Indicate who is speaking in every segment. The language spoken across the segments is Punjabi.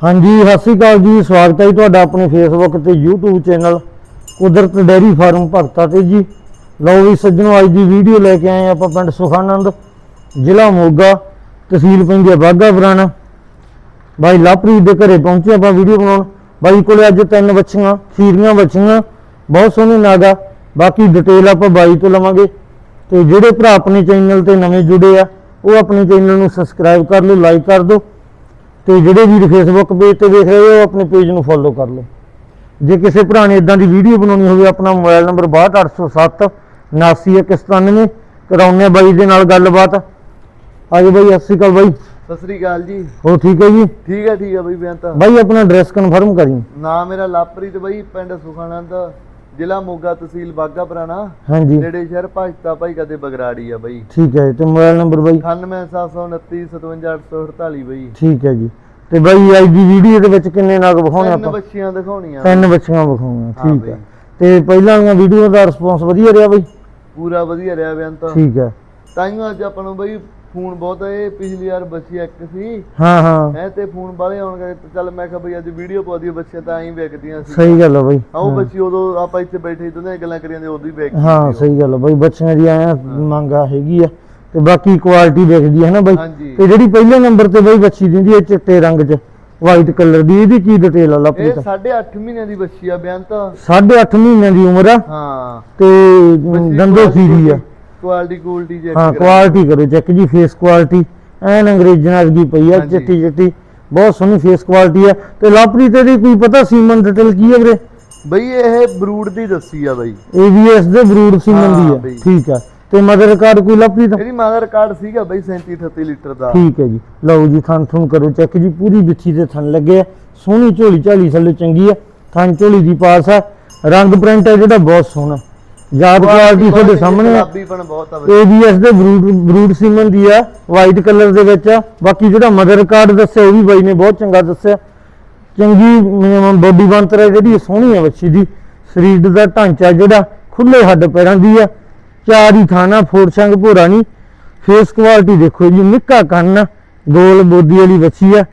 Speaker 1: ਹਾਂਜੀ, ਸਤਿ ਸ਼੍ਰੀ ਅਕਾਲ ਜੀ। ਸਵਾਗਤ ਹੈ ਜੀ ਤੁਹਾਡਾ ਆਪਣੇ ਫੇਸਬੁੱਕ ਤੇ YouTube channel Kudrat dairy farm Bhagta ਤੇ ਜੀ। ਲਓ ਵੀ ਸੱਜਣੋ, ਅੱਜ ਦੀ ਵੀਡੀਓ ਲੈ ਕੇ ਆਏ ਆਪਾਂ ਪਿੰਡ ਸੁਖਾਨੰਦ, ਜ਼ਿਲ੍ਹਾ ਮੋਗਾ, ਤਹਿਸੀਲ ਪੈਂਦੀ ਹੈ ਬਾਗਾ ਪੁਰਾਣਾ। ਬਾਈ ਲਾਪਰੀਤ ਦੇ ਘਰੇ ਪਹੁੰਚੇ ਆਪਾਂ ਵੀਡੀਓ ਬਣਾਉਣ। ਬਾਈ ਕੋਲੇ ਅੱਜ ਤਿੰਨ ਬੱਚੀਆਂ, ਖੀਰੀਆਂ ਬੱਚੀਆਂ, ਬਹੁਤ ਸੋਹਣੇ ਨਾਗਾ। ਬਾਕੀ ਡਿਟੇਲ ਆਪਾਂ ਬਾਈ ਤੋਂ ਲਵਾਂਗੇ। ਤੇ ਜਿਹੜੇ ਭਰਾ ਆਪਣੇ ਚੈਨਲ ਤੇ ਨਵੇਂ ਜੁੜੇ ਆ, ਉਹ ਆਪਣੇ ਚੈਨਲ ਨੂੰ ਸਬਸਕ੍ਰਾਈਬ ਕਰ ਲਓ ਲਾਈਕ ਕਰ ਦਿਓ। ਤੇ ਜਿਹੜੇ ਵੀਰ ਫੇਸਬੁੱਕ ਪੇਜ ਤੇ ਦੇਖ ਰਹੇ ਹੋ ਆਪਣੇ ਪੇਜ ਨੂੰ ਫੋਲੋ ਕਰ ਲਓ। ਜੇ ਕਿਸੇ ਭਰਾ ਨੇ ਇਦਾਂ ਦੀ ਵੀਡੀਓ ਬਣਾਉਣੀ ਹੋਵੇ ਆਪਣਾ ਮੋਬਾਈਲ ਨੰਬਰ 62807 79197 ਕਰਾਉਂਦੇ ਆ ਬਾਈ ਦੇ ਨਾਲ ਗੱਲਬਾਤ। ਆਜੋ ਬਾਈ ਸਤਿ ਸ਼੍ਰੀ ਅਕਾਲ ਬਾਈ।
Speaker 2: ਸਤਿ ਸ੍ਰੀ ਅਕਾਲ ਜੀ।
Speaker 1: ਹੋ ਠੀਕ ਹੈ ਜੀ?
Speaker 2: ਠੀਕ ਹੈ ਠੀਕ ਹੈ ਬਈ ਬੇਅੰਤ
Speaker 1: ਬਾਈ ਆਪਣਾ ਐਡਰੈਸ ਕਨਫਰਮ ਕਰੀ।
Speaker 2: ਨਾਮ ਮੇਰਾ ਲਾਪਰੀਤ ਬਈ ਪਿੰਡ ਸੁਖਾਨੰਦ ਜ਼ਿਲ੍ਹਾ ਮੋਗਾ ਤਹਿਸੀਲ ਬਾਗਾ ਪੁਰਾਣਾ।
Speaker 1: ਹਾਂਜੀ।
Speaker 2: ਨੇੜੇ ਸ਼ਹਿਰ ਭਾਜਤਾ ਭਾਈ ਕਦੇ ਬਗਰਾੜੀ ਆ ਬਈ।
Speaker 1: ਠੀਕ ਹੈ ਤੇ ਮੋਬਾਈਲ ਨੰਬਰ ਬਾਈ?
Speaker 2: 98729 57848 ਬਈ।
Speaker 1: ਠੀਕ ਹੈ ਜੀ। ਤੇ ਬਾਈ ਅੱਜ ਦੀ ਵੀਡੀਓ ਦੇ ਵਿੱਚ ਕਿੰਨੇ ਨਾਗ ਵਿਖਾਉਣੇ
Speaker 2: ਤਿੰਨ
Speaker 1: ਆਪਾਂ?
Speaker 2: ਬੱਚੀਆਂ ਦਿਖਾਉਣੀਆਂ।
Speaker 1: ਤਿੰਨ ਬੱਚੀਆਂ ਵਿਖਾਉਣੀਆਂ
Speaker 2: ਹਾਂ
Speaker 1: ਠੀਕ
Speaker 2: ਬਈ।
Speaker 1: ਹੈ ਤੇ ਪਹਿਲਾਂ ਵਾਲੀਆਂ ਵੀਡੀਓ ਦਾ ਰਿਸਪੌਂਸ ਵਧੀਆ ਰਿਹਾ ਬਾਈ?
Speaker 2: ਪੂਰਾ ਵਧੀਆ ਰਿਹਾ ਬੇਅੰਤ
Speaker 1: ਠੀਕ ਹੈ
Speaker 2: ਤਾਈਓ ਅੱਜ ਆਪਾਂ ਨੂੰ ਬਈ ਫੋਨ ਬਹੁਤ ਆਏ ਪਿਛਲੀ ਵਾਰ ਬੱਚੀ ਇੱਕ ਸੀ।
Speaker 1: ਹਾਂ ਹਾਂ।
Speaker 2: ਐ ਤੇ ਫੋਨ ਵਾਲੇ ਆਉਣ ਤੇ ਚੱਲ ਮੈਂ ਕਿਹਾ ਬਈ ਅੱਜ ਵੀਡੀਓ ਪਾ ਦਈਏ ਬੱਚੀਆਂ ਤਾਂ ਐਂ ਵਿਕਦੀਆਂ ਸੀ।
Speaker 1: ਸਹੀ ਗੱਲ ਹੈ ਬਾਈ।
Speaker 2: ਆਹ ਬੱਚੀ ਉਦੋਂ ਆਪਾਂ ਇੱਥੇ ਬੈਠੇ ਦੋਨੇ ਗੱਲਾਂ ਕਰੀਆਂ ਤੇ ਉਦੋਂ ਹੀ ਵਿਕ
Speaker 1: ਹਾਂ ਸਹੀ ਗੱਲ ਹੈ ਬਾਈ ਬੱਚਿਆਂ ਦੀ ਐ ਮੰਗਾ ਹੈਗੀ ਆ। ਤੇ ਬਾਕੀ ਕੁਆਲਿਟੀ ਦੇਖਦੀ ਹੈ ਨਾ ਬਾਈ।
Speaker 2: ਹਾਂਜੀ।
Speaker 1: ਤੇ ਜਿਹੜੀ ਪਹਿਲੇ ਨੰਬਰ ਤੇ ਬਾਈ ਬੱਚੀ ਦਿੰਦੀ ਹੈ ਚਿੱਟੇ ਰੰਗ 'ਚ ਵਾਈਟ ਕਲਰ ਦੀ ਇਹਦੀ ਕੀ ਡਿਟੇਲ ਆ
Speaker 2: ਇਹ
Speaker 1: ਲਾਪਰੀ
Speaker 2: 8.5 ਮਹੀਨਿਆਂ ਦੀ ਬੱਚੀ ਆ ਬੇਅੰਤ
Speaker 1: 8.5 ਮਹੀਨਿਆਂ ਦੀ ਉਮਰ ਆ।
Speaker 2: ਹਾਂ।
Speaker 1: ਤੇ ਦੰਦੋ ਖੀਰੀ ਆ।
Speaker 2: ਕੁਆਲਿਟੀ ਕੁਆਲਿਟੀ ਚੈੱਕ
Speaker 1: ਹਾਂ ਕੁਆਲਿਟੀ ਕਰੋ ਚੈੱਕ ਜੀ ਫੇਸ ਕੁਆਲਿਟੀ ਐਨ ਅੰਗਰੇਜ਼ਾਂ ਵਰਗੀ ਪਈ ਆ
Speaker 2: ਹਾਂਜੀ।
Speaker 1: ਚਿੱਟੀ ਚਿੱਟੀ। ਬਹੁਤ ਸੋਹਣੀ ਫੇਸ ਕੁਆਲਿਟੀ ਆ। ਤੇ ਲਾਪਰੀ ਤੇ ਦੀ ਕੋਈ ਪਤਾ ਸੀਮਨ ਡਿਟੇਲ ਕੀ ਹੈ ਵੀਰੇ?
Speaker 2: ਬਈ ਇਹ ਬਰੂਡ ਦੀ ਦੱਸੀ ਆ ਬਈ।
Speaker 1: ABS ਦੇ ਬਰੂਡ ਸੀਮਨ
Speaker 2: ਹਾਂ
Speaker 1: ਦੀ ਆ।
Speaker 2: ਬਈ।
Speaker 1: ਠੀਕ ਆ। ਤੇ ਮਦਰ ਕਾਰਡ ਕੋਈ ਲਾਪਰੀ ਦਾ
Speaker 2: ਇਹਦੀ ਮਾਦਰ ਕਾਰਡ ਸੀਗਾ ਬਈ 37 38 ਲੀਟਰ ਦਾ।
Speaker 1: ਠੀਕ ਹੈ ਜੀ। ਲਓ ਜੀ ਥਣ ਥਣ ਕਰੋ ਚੈੱਕ ਜੀ ਪੂਰੀ ਬਿੱਛੀ ਤੇ ਥਣ ਲੱਗੇ ਆ। ਸੋਹਣੀ ਝੋਲੀ ਝਾਲੀ ਥੱਲੇ ਚੰਗੀ ਆ। ਥਣ ਝੋਲੀ ਦੀ ਪਾਸ ਆ। ਰੰਗ ਪ੍ਰਿੰਟ ਹੈ ਜਿਹੜਾ ਬਹੁਤ ਸੋਹਣਾ। ਯਾਦ ਕੁਆਲਿਟੀ ਤੁਹਾਡੇ ਸਾਹਮਣੇ ਆ।
Speaker 2: ਆ
Speaker 1: ABS ਦੇ ਬਰੂਡ ਬਰੂਡ ਸੀਮਨ ਦੀ ਆ ਵਾਈਟ ਕਲਰ ਦੇ ਵਿੱਚ ਆ। ਬਾਕੀ ਜਿਹੜਾ ਮਦਰ ਕਾਰਡ ਦੱਸਿਆ ਉਹ ਵੀ ਬਾਈ ਨੇ ਬਹੁਤ ਚੰਗਾ ਦੱਸਿਆ। ਚੰਗੀ ਬੋਡੀ ਬਣਤਰ ਹੈ ਜਿਹੜੀ ਸੋਹਣੀ ਹੈ ਬੱਚੀ ਦੀ। ਸਰੀਰ ਦਾ ਢਾਂਚਾ ਜਿਹੜਾ ਖੁੱਲੇ ਹੱਡ ਪੈਰਾਂ ਦੀ ਆ। ਚਾਰ ਹੀ ਥਾਣਾ ਫੋੜ ਸੰਗ ਭੋਰਾ ਨਹੀਂ ਫੇਸ ਕੁਆਲਿਟੀ ਦੇਖੋ ਜੀ ਨਿੱਕਾ ਕੰਨ ਗੋਲ ਬੋਦੀ ਵਾਲੀ ਬੱਚੀ ਆ।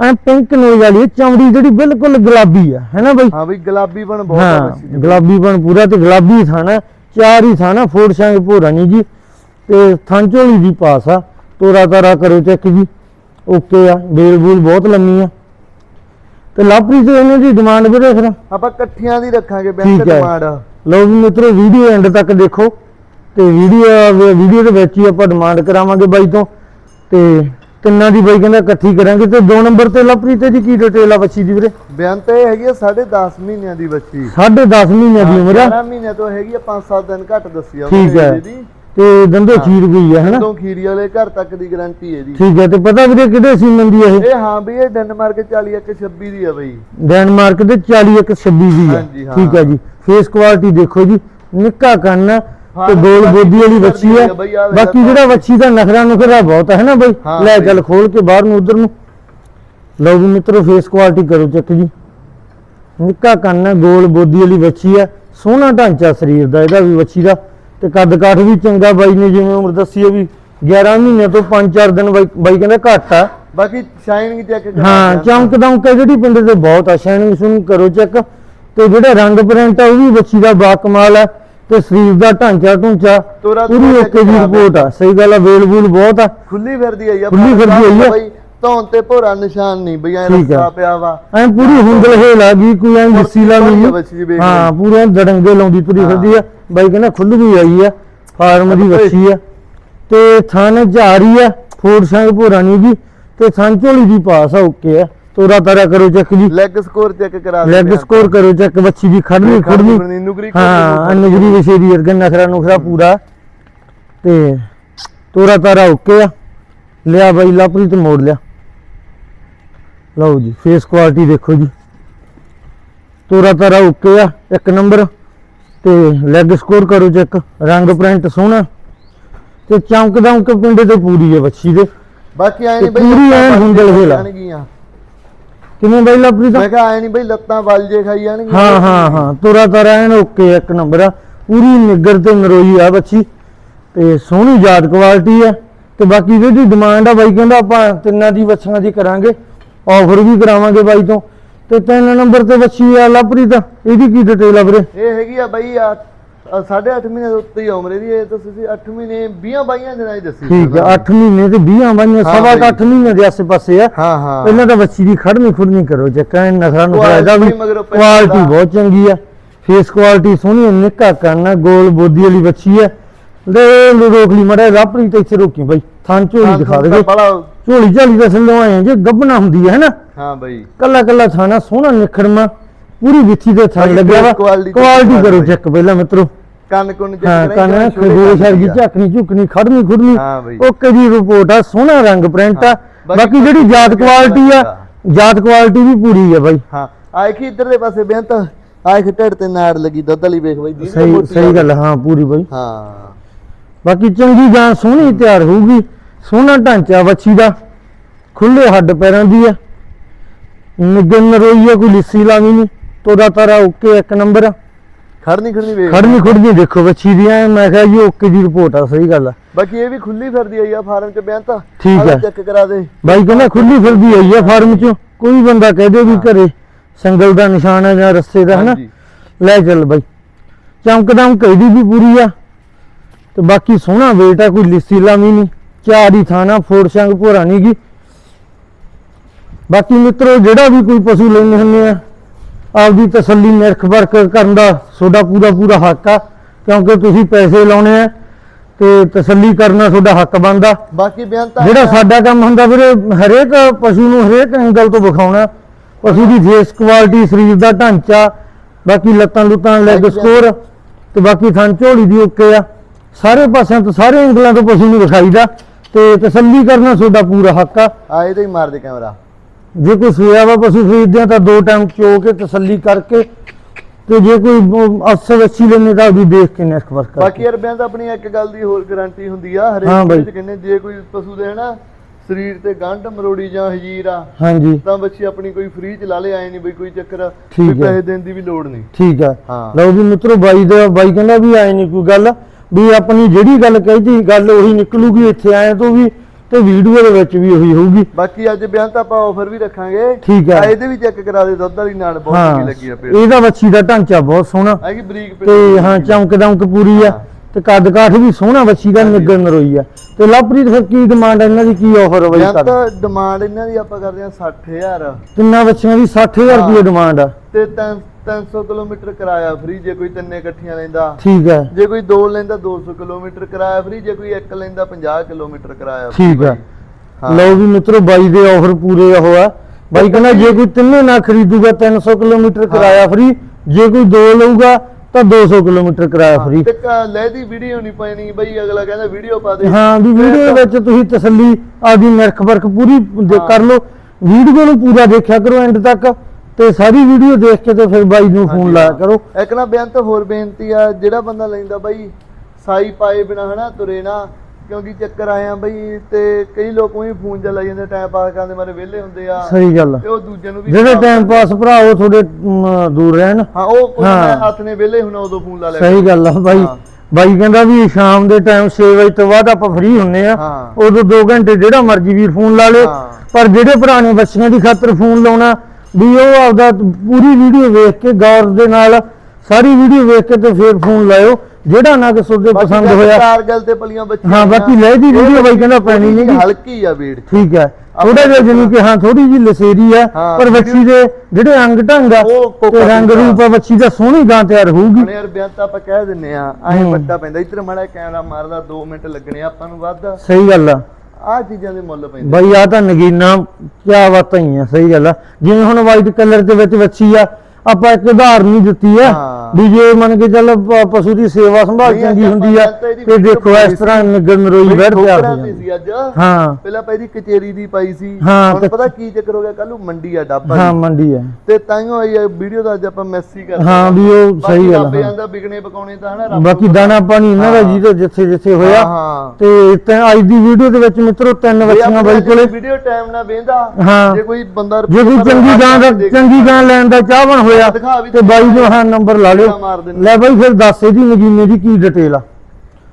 Speaker 1: ਐ ਪਿੰਕ ਨੋਜ਼ ਵਾਲੀ ਚਮੜੀ ਜਿਹੜੀ ਬਿਲਕੁਲ ਗੁਲਾਬੀ ਆ ਹੈਨਾ ਬਾਈ?
Speaker 2: ਹਾਂ ਬਈ ਗੁਲਾਬੀਪਣ ਬਹੁਤ ਆ ਬੱਚੀ।
Speaker 1: ਗੁਲਾਬੀ ਬਣ ਪੂਰਾ ਤੇ ਗੁਲਾਬੀ ਥਾਣਾ ਚਾਰ ਹੀ ਥਾਣਾ ਸੰਗ ਭੋਰਾ ਨਹੀਂ ਜੀ। ਤੇ ਥਣ ਝੋਲੀ ਦੀ ਪਾਸ ਆ ਤੋਰਾ ਤਾਰਾ ਕਰੋ ਚੈੱਕ ਜੀ। ਓਕੇ ਆ ਬੇਲ ਬੂਲ ਬਹੁਤ ਲੰਮੀ ਆ। ਤੇ ਲਾਪਰੀ ਤੇ ਇਹਨਾਂ ਦੀ ਡਿਮਾਂਡ ਵੀਰੇ ਫਿਰ।
Speaker 2: ਆਪਾਂ ਇਕੱਠੀਆਂ ਦੀ ਰੱਖਾਂਗੇ ਬੈਂਕ। ਡਿਮਾਂਡ
Speaker 1: ਵੀ ਮਿੱਤਰੋ ਵੀਡੀਓ ਐਂਡ ਤੱਕ ਦੇਖੋ। ਤੇ ਵੀਡੀਓ ਵੀਡੀਓ ਦੇ ਵਿੱਚ ਹੀ ਆਪਾਂ ਡਿਮਾਂਡ ਕਰਾਵਾਂਗੇ ਬਾਈ ਤੋਂ। ਤੇ ਤਿੰਨਾਂ ਦੀ ਬਾਈ ਕਹਿੰਦਾ ਇਕੱਠੀ ਕਰਾਂਗੇ। ਤੇ ਦੋ ਨੰਬਰ ਤੇ ਲਾਪਰੀ ਤੇ ਦੀ ਕੀ ਡਿਟੇਲ ਆ ਬੱਚੀ ਦੀ ਵੀਰੇ?
Speaker 2: ਬਿਆਨ ਤਾਂ ਇਹ ਹੈਗੀ ਆ 10.5 ਮਹੀਨਿਆਂ ਦੀ ਬੱਚੀ
Speaker 1: 10.5 ਮਹੀਨਿਆਂ ਦੀ ਉਮਰ ਆ।
Speaker 2: 11 ਮਹੀਨਿਆਂ ਤੋਂ ਹੈਗੀ ਆ 5-7 ਦਿਨ ਘੱਟ ਦੱਸੀ ਆ
Speaker 1: ਠੀਕ ਹੈ। ਤੇ ਦੰਦੋ ਚੀਰ ਗਈ ਹੈ ਹਨਾ?
Speaker 2: ਤੋਂ ਖੀਰੀ ਵਾਲੇ ਘਰ ਤੱਕ ਦੀ ਗਾਰੰਟੀ ਹੈ ਇਹਦੀ।
Speaker 1: ਠੀਕ ਹੈ ਤੇ ਪਤਾ ਵੀਰੇ ਕਿਹੜੇ ਸੀਮਨ ਦੀ ਇਹ?
Speaker 2: ਇਹ ਹਾਂ ਵੀ ਇਹ ਡੈਨਮਾਰਕ 40 ਇੱਕ 26 ਦੀ ਆ ਬਈ।
Speaker 1: ਡੈਨਮਾਰਕ ਦੇ 4126 ਦੀ ਹਾਂ। ਠੀਕ ਹੈ ਜੀ। ਫੇਸ ਕੁਆਲਿਟੀ ਦੇਖੋ ਜੀ ਨਿੱਕਾ ਕੰਨ ਆ ਤੇ ਗੋਲ ਬੋਦੀ ਵਾਲੀ ਬੱਚੀ ਹੈ ਬਾਕੀ ਜਿਹੜਾ ਬੱਚੀ ਦਾ ਨਖਰਾ ਨੁਖਰਾ ਬਹੁਤ ਹੈ ਨਾ ਬਈ? ਲੈ। ਚੱਲ ਖੋਲ ਕੇ ਬਾਹਰ ਨੂੰ ਉਧਰ ਨੂੰ। ਲਓ ਵੀ ਮਿੱਤਰੋ ਫੇਸ ਕੁਆਲਿਟੀ ਕਰੋ ਚੈੱਕ ਜੀ। ਨਿੱਕਾ ਕੰਨ ਹੈ ਗੋਲ ਬੋਦੀ ਵਾਲੀ ਬੱਚੀ ਹੈ ਸੋਹਣਾ ਢਾਂਚਾ ਸਰੀਰ ਦਾ ਇਹਦਾ ਵੀ ਬੱਚੀ ਦਾ। ਤੇ ਕੱਦ ਕਾਠ ਵੀ ਚੰਗਾ ਬਾਈ ਨੇ ਜਿਵੇਂ ਉਮਰ ਦੱਸੀ ਹੈ ਵੀ 11 ਮਹੀਨੇ ਤੋਂ 5-4 ਦਿਨ ਬਾਈ ਕਹਿੰਦਾ ਘੱਟ ਆ।
Speaker 2: ਬਾਕੀ ਸ਼ਾਈਨਿੰਗ ਚੈੱਕ ਕਰਾ
Speaker 1: ਹਾਂ। ਚਮਕ ਦਮਕ ਜਿਹੜੀ ਪਿੰਡ ਤੇ ਬਹੁਤ ਆ ਸ਼ਾਈਨਿੰਗ ਸ਼ੂਨ ਕਰੋ ਚੈੱਕ ਤੇ ਜਿਹੜਾ ਰੰਗ ਪ੍ਰਿੰਟ ਆ ਉਹ ਵੀ ਬੱਚੀ ਦਾ ਬਾ ਕਮਾਲ ਹੈ ਤੇ ਸਰੀਰ ਦਾ ਢਾਂਚਾ ਢੂੰਚਾ
Speaker 2: ਤੋਰਾ
Speaker 1: ਪੂਰੀ ਓਕੇ ਦੀ ਰਿਪੋਰਟ ਆ। ਸਹੀ ਗੱਲ ਆ ਵੇਲ ਵੂਲ ਬਹੁਤ ਆ।
Speaker 2: ਖੁੱਲੀ ਫਿਰਦੀ ਆਈ ਆ
Speaker 1: ਖੁੱਲੀ ਫਿਰਦੀ ਆਈ ਆ।
Speaker 2: ਬਈ ਧੌਣ ਤੇ ਭੋਰਾ ਨਿਸ਼ਾਨ ਨਹੀਂ ਬਈ ਐ। ਰਸਤਾ ਪਿਆ ਵਾ।
Speaker 1: ਐ ਪੂਰੀ ਹੁੰਗਲ ਹੇਲ ਆ ਗਈ ਕੋਈ ਐ ਜੱਸੀ ਲਾ
Speaker 2: ਬੜੀ ਆ
Speaker 1: ਨਹੀਂ ਹਾਂ ਪੂਰੇ ਦੜੰਗੇ ਲਾਉਂਦੀ ਤੁਰੀ। ਫਿਰਦੀ ਆ। ਬਾਈ ਕਹਿੰਦਾ ਖੁੱਲ ਵੀ ਆਈ ਆ ਫਾਰਮ ਦੀ ਬੱਚੀ ਆ। ਤੇ ਥਣ ਝਾਰੀ ਆ ਫੋੜ ਸੰਗ ਭੋਰਾ ਨਹੀਂ ਜੀ। ਤੇ ਥਣ ਝੋਲੀ ਦੀ ਪਾਸ ਆ ਓਕੇ ਆ। ਤੋਰਾ ਤਾਰਾ ਕਰੋ ਚੱਕ ਜੀ।
Speaker 2: ਲੈਗ ਸਕੋਰ ਚੈੱਕ ਕਰਾ
Speaker 1: ਲੈਗ। ਸਕੋਰ ਕਰੋ ਚੈੱਕ ਬੱਚੀ ਦੀ ਖੜਨੀ ਖੁੜਨੀ
Speaker 2: ਨੁਕਰੀ
Speaker 1: ਹਾਂ ਨਗਰੀ ਵਿਸ਼ੇਰੀ ਵਰਗਾ ਨਖਰਾ ਨੁਖਰਾ ਪੂਰਾ। ਤੇ ਤੋਰਾ ਤਾਰਾ ਓਕੇ ਆ। ਲਿਆ ਬਾਈ ਲਾਪਰੀ ਤੇ ਮੋੜ ਲਿਆ। ਲਓ ਜੀ ਫੇਸ ਕੁਆਲਿਟੀ ਦੇਖੋ ਜੀ। ਤੋਰਾ ਤਾਰਾ ਓਕੇ ਆ ਇੱਕ ਨੰਬਰ। ਤੇ ਲੈਗ ਸਕੋਰ ਕਰੋ ਚੈੱਕ ਰੰਗ ਪ੍ਰਿੰਟ ਸੋਹਣਾ। ਤੇ ਚਮਕ ਦਮਕ ਪਿੰਡ ਤੇ ਪੂਰੀ ਹੈ ਬੱਚੀ ਦੇ।
Speaker 2: ਬਾਕੀ ਐ
Speaker 1: ਤੇ
Speaker 2: ਨਹੀਂ ਬਈ
Speaker 1: ਪੂਰੀ
Speaker 2: ਲੱਤਾਂ
Speaker 1: ਐਨ
Speaker 2: ਵੱਲ
Speaker 1: ਹੁੰਗਲ
Speaker 2: ਜੇ
Speaker 1: ਵੇਲਾ।
Speaker 2: ਜਾਣਗੀਆਂ।
Speaker 1: ਕਿਵੇਂ ਬਾਈ ਲਾਪਰੀ ਦਾ
Speaker 2: ਮੈਂ ਕਿਹਾ ਐ ਨਹੀਂ ਬਈ ਲੱਤਾਂ ਵੱਲ ਜੇ ਖਾਈ ਜਾਣਗੀਆਂ।
Speaker 1: ਹਾਂ ਹਾਂ ਹਾਂ ਤੋਰਾ ਤਾਰਾ ਐਨ ਓਕੇ ਇੱਕ ਨੰਬਰ ਆ। ਪੂਰੀ ਨਿੱਗਰ ਤੇ ਨਰੋਈ ਆ ਬੱਚੀ। ਤੇ ਸੋਹਣੀ ਯਾਦ ਕੁਆਲਿਟੀ ਆ। ਤੇ ਬਾਕੀ ਜਿਹੜੀ ਡਿਮਾਂਡ ਆ ਬਾਈ ਕਹਿੰਦਾ ਆਪਾਂ ਤਿੰਨਾਂ ਦੀ ਬੱਚੀਆਂ ਦੀ ਕਰਾਂਗੇ। ਆਫਰ ਵੀ ਕਰਾਵਾਂਗੇ ਬਾਈ ਤੋਂ। ਤੇ ਤਿੰਨ ਨੰਬਰ ਤੇ ਬੱਚੀ ਆ ਲਵਪ੍ਰੀਤ। ਇਹਦੀ ਕੀ ਡਿਟੇਲ ਆ ਵੀਰੇ?
Speaker 2: ਇਹ ਹੈਗੀ ਆ ਬਾਈ ਆ 8.5 ਮਹੀਨੇ ਦੇ ਉੱਤੇ ਹੀ ਉਮਰ ਇਹਦੀ ਇਹ ਤਾਂ ਤੁਸੀਂ 8 ਮਹੀਨੇ 20 ਬਾਈਆਂ ਦਿਨਾਂ ਦੀ ਦੱਸੀ
Speaker 1: ਠੀਕ ਆ 8 ਮਹੀਨੇ ਤੇ 20 ਬਾਈਆਂ
Speaker 2: ਹਾਂ
Speaker 1: ਸਵਾ
Speaker 2: ਬਾਈ।
Speaker 1: 8 ਮਹੀਨੇ ਦੇ ਆਸੇ-ਪਾਸੇ ਆ।
Speaker 2: ਹਾਂ ਹਾਂ।
Speaker 1: ਪਹਿਲਾਂ ਤਾਂ ਬੱਚੀ ਦੀ ਖੜਨੀ ਖੁੜਨੀ ਕਰੋ ਚੱਕਾ ਨਖਰਾ ਨੂੰ ਫਾਇਦਾ ਵੀ ਕੁਆਲਿਟੀ
Speaker 2: ਦਾ।
Speaker 1: ਬਹੁਤ ਚੰਗੀ ਆ। ਫੇਸ ਕੁਆਲਿਟੀ ਸੋਹਣੀ ਨਿੱਕਾ ਕੰਨ ਗੋਲ ਬੋਦੀ ਵਾਲੀ ਬੱਚੀ ਆ। ਲੈ ਲੋ ਰੋਕ ਲਈ ਮੜਾ ਰਾਪਰੀ ਤੇ ਇੱਥੇ ਰੋਕੀ ਬਾਈ। ਥਾਂ ਝੋਲੀ ਦਿਖਾ
Speaker 2: ਬੜਾ
Speaker 1: ਝੋਲੀ ਝਾਲੀ ਦਾ ਸੰਦੋ ਆਏ ਜੇ ਗੱਬਣਾ ਹੁੰਦੀ ਹੈ ਨਾ
Speaker 2: ਹਾਂ ਬਾਈ।
Speaker 1: ਕੱਲਾ ਕੱਲਾ ਥਾਣਾ ਸੋਹਣਾ ਨਿਖੜਮਾ ਪੂਰੀ ਵਿੱਥੀ ਦੇ ਥਾਂ ਲੱਗਿਆ ਵਾ। ਕੁਆਲਿਟੀ ਕਰੋ। ਚੈੱਕ ਪਹਿਲਾਂ ਮਿੱਤਰੋ।
Speaker 2: ਕੰਨ ਕੁੰਨ ਚ
Speaker 1: ਹਾਂ ਕੰਨ ਝਾਕਣੀ ਝੁਕਣੀ ਖੜਨੀ ਖੁੜਨੀ। ਓਕੇ ਜੀ ਰਿਪੋਰਟ ਆ? ਸੋਹਣਾ ਰੰਗ ਪ੍ਰਿੰਟ ਆ।
Speaker 2: ਬਾਕੀ
Speaker 1: ਜਿਹੜੀ ਜਾਤ ਕੁਆਲਿਟੀ ਆ ਜਾਤ ਕੁਆਲਿਟੀ ਵੀ ਪੂਰੀ ਆ ਬਾਈ।
Speaker 2: ਹਾਂ ਆਏ ਕਿ ਇੱਧਰ ਦੇ ਪਾਸੇ ਬੇਅੰਤ ਆਏ ਕਿ ਢਿੱਡ ਤੇ ਨਾੜ ਲੱਗੀ ਦੁੱਧ ਵਾਲੀ ਵੇਖ ਬਾਈ
Speaker 1: ਸਹੀ ਗੱਲ ਹਾਂ ਪੂਰੀ ਬਾਈ।
Speaker 2: ਹਾਂ।
Speaker 1: ਬਾਕੀ ਚੰਗੀ ਗਾਂ ਸੋਹਣੀ ਤਿਆਰ ਹੋਊਗੀ ਸੋਹਣਾ ਢਾਂਚਾ ਵੱਛੀ ਦਾ ਖੁੱਲੇ ਹੱਡ ਪੈਰਾਂ ਦੀ ਆ। ਨਿਗਨ ਰੋਈ ਆ ਕੋਈ ਲਿੱਸੀ ਲਾਵੀ ਨਹੀਂ ਤੋਦਾ ਤਾਰਾ ਓਕੇ ਇੱਕ ਨੰਬਰ ਆ।
Speaker 2: ਖੜਨੀ ਖੜਨੀ ਵੇਖ।
Speaker 1: ਖੜਨੀ ਖੁੜਨੀ ਦੇਖੋ ਵੱਛੀ ਦੀ ਐ ਮੈਂ ਕਿਹਾ ਜੀ ਓਕੇ ਦੀ ਰਿਪੋਰਟ ਆ ਸਹੀ ਗੱਲ ਆ।
Speaker 2: ਬਾਕੀ ਇਹ ਵੀ ਖੁੱਲੀ ਫਿਰਦੀ ਆਈ ਆ ਫਾਰਮ ਚ ਬੇਅੰਤ
Speaker 1: ਠੀਕ ਹੈ।
Speaker 2: ਚੈੱਕ ਕਰਾ ਦੇ।
Speaker 1: ਬਾਈ ਕਹਿੰਦਾ ਖੁੱਲੀ ਫਿਰਦੀ ਆਈ ਆ ਫਾਰਮ ਚੋਂ ਕੋਈ ਬੰਦਾ ਕਹਦੇ ਵੀ ਘਰੇ ਸੰਗਲ ਦਾ ਨਿਸ਼ਾਨ ਹੈ ਜਾਂ ਰਸਤੇ ਦਾ ਹਨਾ। ਲੈ ਚੱਲ ਬਾਈ। ਚਮਕਦਮ ਕਈਦੀ ਵੀ ਪੂਰੀ ਆ। ਤੇ ਬਾਕੀ ਸੋਹਣਾ ਵੇਟ ਆ ਕੋਈ ਲਿੱਸੀ ਲਾਮੀ ਨਹੀਂ। ਚਾਰ ਹੀ ਥਾਣਾ ਫੋੜ ਸੰਗ ਭੋਰਾ ਨੀ ਗੀ। ਬਾਕੀ ਮਿੱਤਰੋ ਜਿਹੜਾ ਵੀ ਕੋਈ ਪਸ਼ੂ ਲੈਣੇ ਹੁੰਦੇ ਆ ਆਪਦੀ ਤਸੱਲੀ ਨਿਰਖ ਵਰਕ ਕਰਨ ਦਾ ਤੁਹਾਡਾ ਪੂਰਾ ਪੂਰਾ ਹੱਕ ਆ ਕਿਉਂਕਿ ਤੁਸੀਂ ਪੈਸੇ ਲਾਉਣੇ ਆ ਤੇ ਤਸੱਲੀ ਕਰਨਾ ਤੁਹਾਡਾ ਹੱਕ ਬਣਦਾ।
Speaker 2: ਬਾਕੀ ਬੇਅੰਤ
Speaker 1: ਜਿਹੜਾ ਸਾਡਾ ਕੰਮ ਹੁੰਦਾ ਵੀਰੇ ਹਰੇਕ ਪਸ਼ੂ ਨੂੰ ਹਰੇਕ ਐਂਗਲ ਤੋਂ ਵਿਖਾਉਣਾ। ਪਸ਼ੂ ਦੀ ਫੇਸ ਕੁਆਲਿਟੀ ਸਰੀਰ ਦਾ ਢਾਂਚਾ ਬਾਕੀ ਲੱਤਾਂ ਲੁੱਤਾਂ ਲੈਗ। ਸਕੋਰ ਤੇ ਬਾਕੀ ਥਣ ਝੋਲੀ ਦੀ ਓਕੇ ਆ। ਸਾਰੇ ਪਾਸਿਆਂ ਤੋਂ ਸਾਰੇ ਐਂਗਲਾਂ ਤੋਂ ਪਸ਼ੂ ਨੂੰ ਵਿਖਾਈਦਾ ਤੇ ਤਸੱਲੀ ਕਰਨਾ ਤੁਹਾਡਾ ਪੂਰਾ ਹੱਕ ਆ।
Speaker 2: ਆਏ ਤੇ ਹੀ ਮਾਰ ਦੇ ਕੈਮਰਾ।
Speaker 1: ਜੇ ਕੋਈ ਸੋਇਆ ਵਾ ਪਸ਼ੂ ਖਰੀਦਦੇ ਆ ਤਾਂ ਦੋ ਟਾਈਮ ਚੋ ਕੇ ਤਸੱਲੀ ਕਰਕੇ ਤੇ ਜੇ ਕੋਈ ਅਫਸਰ ਅੱਛੀ ਲੈਣੇ ਤਾਂ ਉਹਦੀ ਦੇਖ ਕੇ ਨਿਰਖ ਵਰਕ
Speaker 2: ਬਾਕੀ ਯਾਰ ਬੇਅੰਤ ਆਪਣੀ ਇੱਕ ਗੱਲ ਦੀ ਹੋਰ ਗਾਰੰਟੀ ਹੁੰਦੀ ਆ ਹਰੇਕ। ਵਿੱਚ ਕਹਿੰਦੇ ਜੇ ਕੋਈ ਪਸ਼ੂ ਦੇ ਹਨਾ ਸਰੀਰ ਤੇ ਗੰਢ ਮਰੋੜੀ ਜਾਂ ਹਜੀਰ ਆ
Speaker 1: ਹਾਂਜੀ
Speaker 2: ਤਾਂ ਬੱਚੀ ਆਪਣੀ ਕੋਈ ਫ੍ਰੀ ਚ ਲਾ ਲੇ ਆਏ ਨਹੀਂ ਬਈ ਕੋਈ ਚੱਕਰ ਵੀ। ਪੈਸੇ ਦੇਣ ਦੀ ਵੀ ਲੋੜ ਨਹੀਂ
Speaker 1: ਠੀਕ ਆ। ਲਓ ਵੀ ਮਿੱਤਰੋ ਬਾਈ ਦਾ ਬਾਈ ਕਹਿੰਦਾ ਵੀ ਆਏ ਨਹੀਂ ਕੋਈ ਗੱਲ ਵੀ ਆਪਣੀ ਜਿਹੜੀ ਗੱਲ ਕਹੀ ਗੱਲ ਉਹੀ ਨਿਕਲੂਗੀ ਇੱਥੇ ਆਏ ਤੋਂ ਵੀ ਤੇ ਵੀਡੀਓ ਦੇ ਵਿੱਚ ਵੀ ਉਹੀ ਹੋਊਗੀ।
Speaker 2: ਬਾਕੀ ਅੱਜ ਬਿਆਨ ਤਾਂ ਆਪਾਂ ਆਫਰ ਵੀ ਰੱਖਾਂਗੇ।
Speaker 1: ਠੀਕ ਹੈ।
Speaker 2: ਇਹਦੇ ਵੀ ਚੈੱਕ ਕਰਾ ਦੇ ਦੁੱਧ ਵਾਲੀ ਨਾਲ ਬਹੁਤ
Speaker 1: ਹਾਂ
Speaker 2: ਚੰਗੀ ਲੱਗੀ ਆ ਪੇੜ
Speaker 1: ਇਹਦਾ ਵੱਛੀ ਦਾ ਢਾਂਚਾ ਬਹੁਤ ਸੋਹਣਾ।
Speaker 2: ਆਏਗੀ ਬਰੀਕ ਪੇੜ
Speaker 1: ਤੇ ਹਾਂ ਚਮਕ ਦਮਕ ਪੂਰੀ ਆ।
Speaker 2: ਹਾਂ।
Speaker 1: ਤੇ ਕੱਦ ਕਾਠ ਵੀ ਸੋਹਣਾ ਵੱਛੀ ਦਾ ਨਿੱਗਰ ਨਰੋਈ ਆ। ਤੇ ਲਵਪ੍ਰੀਤ ਫਿਰ ਕੀ ਡਿਮਾਂਡ ਇਹਨਾਂ ਦੀ ਕੀ ਆਫਰ
Speaker 2: ਬਿਆਨ
Speaker 1: ਕਰ
Speaker 2: ਤਾਂ ਡਿਮਾਂਡ ਇਹਨਾਂ ਦੀ ਆਪਾਂ ਕਰਦੇ ਆ 60000
Speaker 1: ਤਿੰਨਾਂ ਵੱਛੀਆਂ ਦੀ 60000
Speaker 2: ਹਾਂ।
Speaker 1: ਰੁਪਏ ਡਿਮਾਂਡ ਆ।
Speaker 2: ਤੇ 300 ਕਿਲੋਮੀਟਰ ਕਿਰਾਇਆ ਫ੍ਰੀ ਜੇ ਕੋਈ ਤਿੰਨੇ ਇਕੱਠੀਆਂ ਲੈਂਦਾ।
Speaker 1: ਠੀਕ ਹੈ।
Speaker 2: ਜੇ ਕੋਈ ਦੋ ਲੈਂਦਾ 200 ਕਿਲੋਮੀਟਰ ਕਿਰਾਇਆ ਫ੍ਰੀ ਜੇ ਕੋਈ ਇੱਕ ਲੈਂਦਾ 50 ਕਿਲੋਮੀਟਰ ਕਿਰਾਇਆ free
Speaker 1: ਠੀਕ ਆ।
Speaker 2: ਹਾਂ।
Speaker 1: ਲਓ ਵੀ ਮਿੱਤਰੋ ਬਾਈ ਦੇ ਆਫਰ ਪੂਰੇ ਹੋਆ। ਬਾਈ ਕਹਿੰਦਾ ਜੇ ਕੋਈ ਤਿੰਨੇ ਨਾ ਖਰੀਦੂਗਾ 300 ਕਿਲੋਮੀਟਰ ਕਿਰਾਇਆ ਫ੍ਰੀ ਜੇ ਕੋਈ ਦੋ ਲਊਗਾ ਤਾਂ 200 ਕਿਲੋਮੀਟਰ ਕਿਰਾਇਆ ਫ੍ਰੀ।
Speaker 2: ਤੇ ਕ- ਲੈ ਦੀ ਵੀਡੀਓ ਨਹੀਂ ਪੈਣੀ ਬਈ ਅਗਲਾ ਕਹਿੰਦਾ ਵੀਡੀਓ ਪਾ ਦੇ।
Speaker 1: ਹਾਂ ਵੀ ਵੀਡੀਓ ਵਿੱਚ ਤੁਸੀਂ ਤਸੱਲੀ ਆਪਦੀ ਨਿਰਖ ਵਰਖ ਪੂਰੀ ਦੇ-। ਕਰ ਲਓ। ਵੀਡੀਓ ਨੂੰ ਪੂਰਾ ਦੇਖਿਆ ਕਰੋ ਐਂਡ ਤੱਕ। ਤੇ ਸਾਰੀ ਵੀਡੀਓ ਦੇਖ ਕੇ ਤੇ ਫਿਰ ਬਾਈ ਨੂੰ ਫੋਨ ਲਾਇਆ। ਕਰੋ
Speaker 2: ਇੱਕ ਨਾ ਬਿਆਨ ਤਾਂ ਹੋਰ ਬੇਨਤੀ ਆ ਜਿਹੜਾ ਬੰਦਾ ਲੈਂਦਾ ਬਾਈ ਸਾਈ ਪਾਏ ਬਿਨਾ ਹਨਾ ਤੁਰੇ ਨਾ ਕਿਉਂਕਿ ਚੱਕਰ ਆਇਆ ਬਈ ਤੇ ਕਈ ਲੋਕ ਵੀ ਫੋਨ ਚ ਲਾਈ ਜਾਂਦੇ ਟਾਈਮ ਪਾਸ ਕਰਨ ਦੇ ਮਾਰੇ ਵਿਹਲੇ ਹੁੰਦੇ ਆ
Speaker 1: ਸਹੀ ਗੱਲ।
Speaker 2: ਤੇ ਉਹ ਦੂਜਿਆਂ ਨੂੰ ਵੀ
Speaker 1: ਜਿਹੜੇ ਟਾਈਮ
Speaker 2: ਕਰਦੇ।
Speaker 1: ਪਾਸ ਭਰਾਓ ਤੁਹਾਡੇ ਅਮ, ਦੂਰ ਰਹਿਣ
Speaker 2: ਹਾਂ ਉਹ ਕੋਈ ਹੱਥ ਨੇ ਵਿਹਲੇ ਹੁਣਾ ਉਦੋਂ ਫੋਨ ਲਾ ਲਿਆ
Speaker 1: ਸਹੀ ਗੱਲ ਆ ਬਾਈ। ਬਾਈ ਕਹਿੰਦਾ ਵੀ ਸ਼ਾਮ ਦੇ ਟਾਈਮ 6 ਵਜੇ ਤੋਂ ਬਾਅਦ ਆਪਾਂ ਫ੍ਰੀ ਹੁੰਨੇ ਆ। ਉਦੋਂ 2 ਘੰਟੇ ਜਿਹੜਾ ਮਰਜ਼ੀ ਵੀਰ ਫੋਨ ਲਾ ਲੇ
Speaker 2: ਹਾਂ।
Speaker 1: ਪਰ ਜਿਹੜੇ ਭਰਾ ਨੇ ਬੱਚਿਆਂ ਦੀ ਖਾਤਰ ਫੋਨ ਲਾਉਣਾ ਵੀ ਉਹ ਆਪਦਾ ਪੂਰੀ ਵੀਡੀਓ ਵੇਖ ਕੇ ਗੌਰ ਦੇ ਨਾਲ ਸਾਰੀ ਵੀਡੀਓ ਵੇਖ ਕੇ ਤੇ ਫਿਰ ਫੋਨ ਲਾਇਓ ਜਿਹੜਾ ਨਾ ਕਿ ਤੁਹਾਡੇ
Speaker 2: ਬਾਕੀ
Speaker 1: ਪਸੰਦ ਹੋਇਆ।
Speaker 2: ਕਾਰਗਲ ਤੇ ਪਲੀਆਂ ਬੱਚੀਆਂ
Speaker 1: ਹਾਂ, ਬਾਕੀ ਲੈ ਦੀ video ਬਾਈ ਕਹਿੰਦਾ ਪੈਣੀ ਨੀ ਗੀ।
Speaker 2: ਹਲਕੀ ਆ ਵੀੜ।
Speaker 1: ਠੀਕ ਹੈ। ਥੋੜਾ ਜਿਹਾ ਜਿਵੇਂ ਕਿ ਹਾਂ ਥੋੜੀ ਜਿਹੀ ਲਸੇਰੀ ਆ ਪਰ ਬੱਚੀ ਦੇ ਜਿਹੜੇ ਅੰਗ ਢੰਗ ਆ ਤੇ ਰੰਗ। ਰੂਪ ਆ ਬੱਚੀ ਦਾ ਸੋਹਣੀ ਗਾਂ ਤਿਆਰ ਹੋਊਗੀ।
Speaker 2: ਯਾਰ ਬਿਆਨ ਤਾਂ ਆਪਾਂ ਕਹਿ ਦਿੰਨੇ ਆ ਐਂ। ਵੱਡਾ ਪੈਂਦਾ ਇੱਧਰ ਮਾੜਾ ਕੈਮਰਾ ਮਾਰਦਾ 2 ਮਿੰਟ ਲੱਗਣੇ ਆਪਾਂ ਨੂੰ ਵੱਧ।
Speaker 1: ਸਹੀ ਗੱਲ ਆ।
Speaker 2: ਆ ਚੀਜ਼ਾਂ ਦੇ ਮੁੱਲ ਪੈਂਦੇ
Speaker 1: ਬਈ ਆ ਤਾਂ ਨਗੀਨਾ ਕਿਆ ਬਾਤਾਂ ਹੀ ਆ ਸਹੀ ਗੱਲ ਆ ਜਿਵੇਂ ਹੁਣ ਵਾਈਟ ਕਲਰ ਦੇ ਵਿੱਚ ਵੱਛੀ ਆ ਆਪਾਂ ਇੱਕ ਉਦਾਹਰਨ ਨਹੀਂ ਦਿੱਤੀ ਆ
Speaker 2: ਹਾਂ।
Speaker 1: ਵੀ ਜੇ ਮੰਨ ਕੇ ਚੱਲ ਪ- ਪਸ਼ੂ ਦੀ ਸੇਵਾ ਸੰਭਾਲ
Speaker 2: ਨਹੀਂ,
Speaker 1: ਚੰਗੀ ਹੁੰਦੀ ਆ
Speaker 2: ਤਾਂ ਇਹਦੀ
Speaker 1: ਤੇ
Speaker 2: video
Speaker 1: ਦੇਖੋ ਇਸ ਤਰ੍ਹਾਂ ਨਿਗਰ ਨਰੋਈ ਬੈਠ ਤਿਆਰ ਹੋ
Speaker 2: ਤੇ
Speaker 1: ਜਾਂਦੀ
Speaker 2: ਸੀ ਅੱਜ।
Speaker 1: ਹਾਂ।
Speaker 2: ਪਹਿਲਾਂ ਇਹਦੀ ਕਚੇਰੀ ਦੀ ਪਾਈ ਸੀ।
Speaker 1: ਹਾਂ,
Speaker 2: ਹੁਣ
Speaker 1: ਤੇ-
Speaker 2: ਪਤਾ ਕੀ ਚੱਕਰ ਹੋ ਗਿਆ ਕੱਲੂ ਮੰਡੀ ਆ ਡੱਬਾ
Speaker 1: ਹਾਂ। ਮੰਡੀ ਆ।
Speaker 2: ਤੇ ਤਾਈਓ ਆਈ ਵੀਡੀਓ ਦਾ ਅੱਜ ਆਪਾਂ ਮੈਸੀ ਕਰਦੇ
Speaker 1: ਹਾਂ, ਵੀ ਉਹ ਸਹੀ ਗੱਲ ਆ, ਹਾਂ।
Speaker 2: ਜਾਂਦਾ ਵਿਕਣੇ ਪਕਾਉਣੇ ਤਾਂ ਹਨਾ ਰੱਬ
Speaker 1: ਬਾਕੀ
Speaker 2: ਨੂੰ
Speaker 1: ਦਾਣਾ ਪਾਣੀ ਇਹਨਾਂ ਦਾ। ਜਿਹਦੇ ਜਿੱਥੇ ਜਿੱਥੇ ਹੋਇਆ।
Speaker 2: ਹਾਂ,
Speaker 1: ਤੇ ਤੈਂ ਅੱਜ ਦੀ ਵੀਡੀਓ ਦੇ ਵਿੱਚ ਮਿੱਤਰੋ ਤਿੰਨ ਵੱਛੀਆਂ ਬਾਈ ਕੋਲੇ
Speaker 2: ਵੀਡੀਓ ਟਾਈਮ ਨਾਲ ਵੇਂਦਾ।
Speaker 1: ਹਾਂ।
Speaker 2: ਜੇ ਕੋਈ ਬੰਦਾ
Speaker 1: ਜੇ ਕੋਈ ਚੰਗੀ ਗਾਂ ਦਾ ਚੰਗੀ ਗਾਂ ਲੈਣ ਦਾ ਚਾਹਵਣ ਹੋਇਆ
Speaker 2: ਦਿਖਾ ਵੀ
Speaker 1: ਤੇ ਬਾਈ ਜੋ ਹਾਂ ਨੰਬਰ ਲਾ
Speaker 2: ਮਾਰ ਦਿੰਦੇ।
Speaker 1: ਲੈ ਬਾਈ ਫਿਰ ਦੱਸ ਇਹਦੀ ਨਗੀਨੇ ਦੀ ਕੀ ਡਿਟੇਲ ਆ?